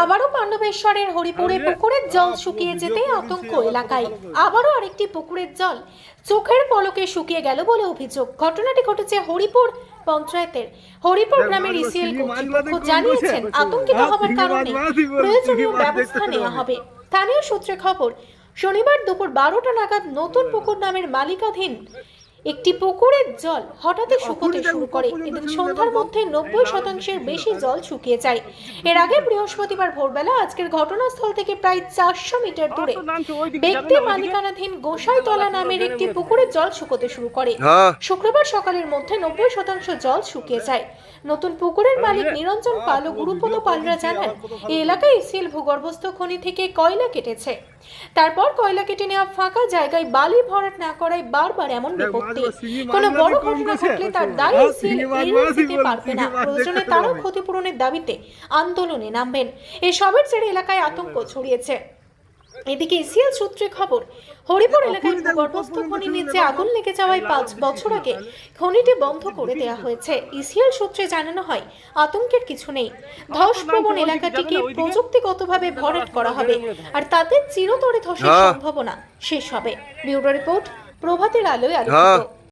আবারও পাণ্ডবেশ্বরের হরিপুরে পুকুরের জল শুকিয়ে যেতে আতঙ্ক এলাকায়। আবারও আরেকটি পুকুরের জল। চোখের পলকে শুকিয়ে গেল বলে অভিযোগ। ঘটনাটি ঘটেছে হরিপুর পঞ্চায়েতের। হরিপুর গ্রামের ইসিএল কর্তৃপক্ষ জানিয়েছেন আতঙ্কিত হবার কারণে প্রয়োজনীয় ব্যবস্থা নেওয়া হবে। স্থানীয় সূত্রে খবর শনিবার দুপুর বারোটা নাগাদ নতুন পুকুর নামের মালিকাধীন একটি পুকুরের জল হঠাৎই শুকোতে শুরু করে এদিন সন্ধ্যার মধ্যে নব্বই শতাংশের বেশি জল শুকিয়ে যায়। এর আগে বৃহস্পতিবার ভোরবেলা আজকের ঘটনাস্থল থেকে প্রায় চারশো মিটার দূরে ব্যক্তি মালিকানাধীন গোসাইতলা নামের একটি পুকুরের জল শুকোতে শুরু করে। হ্যাঁ। শুক্রবার সকালের মধ্যে নব্বই শতাংশ জল শুকিয়ে যায়। নতুন পুকুরের মালিক নিরঞ্জন পাল ও গুরুপদ পালরা জানান এই এলাকায় এসিএল ভূগর্ভস্থ খনি থেকে কয়লা কেটেছে। তারপর কয়লা কেটে নেওয়া ফাঁকা জায়গায় বালি ভরাট না করায় বারবার এমন বিপত্তি কোনো বড় ঘটনা ঘটলে তার দায় এসিএল এড়িয়ে যেতে পারবে না। প্রয়োজনে তারও ক্ষতিপূরণের দাবিতে আন্দোলনে নামবেন। এসবের জেরে এলাকায় আতঙ্ক ছড়িয়েছে। এদিকে এসিএল সূত্রে খবর হরিপুর এলাকায় ভূগর্ভস্থ খনি নিচে আগুন লেগে যাওয়ায় পাঁচ বছর আগে খনিটি বন্ধ করে দেওয়া হয়েছে। ইসিএল সূত্রে জানানো হয় আতঙ্কের কিছু নেই। ধসপ্রবণ এলাকাটিকে প্রযুক্তিগতভাবে ভরাট করা হবে। আর তাতে চিরতরে ধসের হ্যাঁ। সম্ভাবনা শেষ হবে। ব্যুরো রিপোর্ট প্রভাতের আলোয় হ্যাঁ। আলোকিত